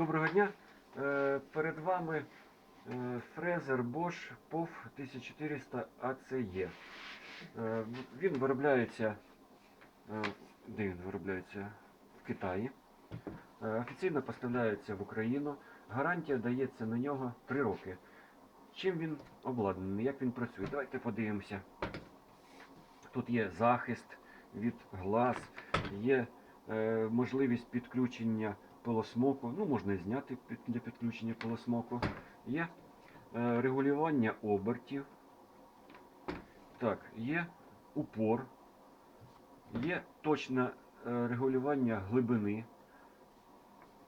Доброго дня. Е, Перед вами е, фрезер Bosch POF 1400 ACE. Е, Він виробляється, де він виробляється? В Китаї. Офіційно поставляється в Україну. Гарантія дається на нього 3 роки. Чим він обладнаний, як він працює? Давайте подивимося. Тут є захист від глаз, є можливість підключення пилосмоку. Ну, можна і зняти для підключення пилосмоку. Є е, регулювання обертів. Так, є упор, є точне е, регулювання глибини.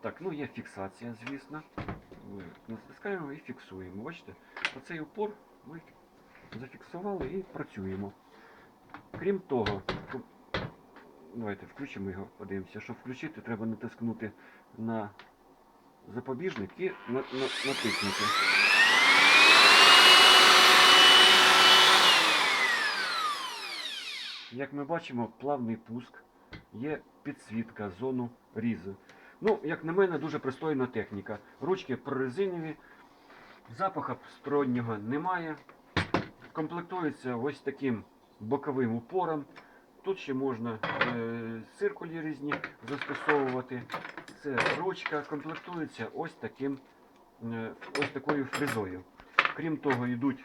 Так, ну є фіксація, звісно. Ми натискаємо і фіксуємо. Бачите, оцей упор ми зафіксували і працюємо. Крім того, давайте включимо його, подивимося. Щоб включити, треба натискнути на запобіжник і на, на, натиснути. Як ми бачимо, плавний пуск, є підсвітка зону різу. Ну, як на мене, дуже пристойна техніка. Ручки прорезинові, запаха стороннього немає. Комплектується ось таким боковим упором. Тут ще можна е, циркулі різні застосовувати. Це ручка комплектується ось таким е, ось такою фрезою. Крім того, йдуть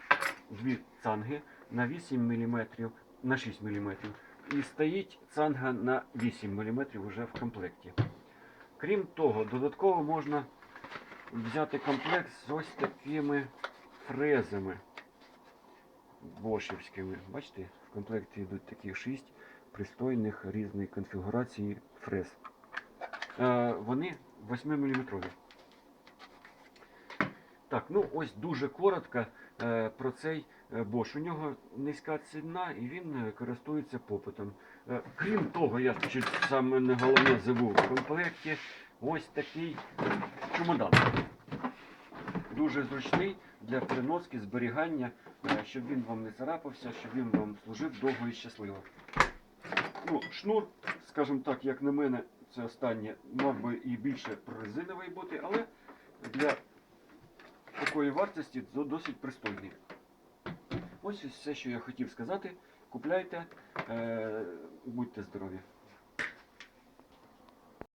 дві цанги на 8 мм, на 6 мм. І стоїть цанга на 8 мм вже в комплекті. Крім того, додатково можна взяти комплект з ось такими фрезами бошівськими. Бачите, в комплекті йдуть такі 6 пристойних різної конфігурації фрез. Е, вони 8 мм. Так, ну ось дуже коротко е, про цей е, Bosch. У нього низька ціна і він е, користується попитом. Е, крім того, я чуть саме не головне забув в комплекті ось такий чемодан. Дуже зручний для переноски, зберігання, е, щоб він вам не царапався, щоб він вам служив довго і щасливо. Ну, шнур, скажімо так, як на мене, це останнє, мав би і більше прорезиновий бути, але для такої вартості до- досить пристойний. Ось все, що я хотів сказати. Купляйте, е, будьте здорові.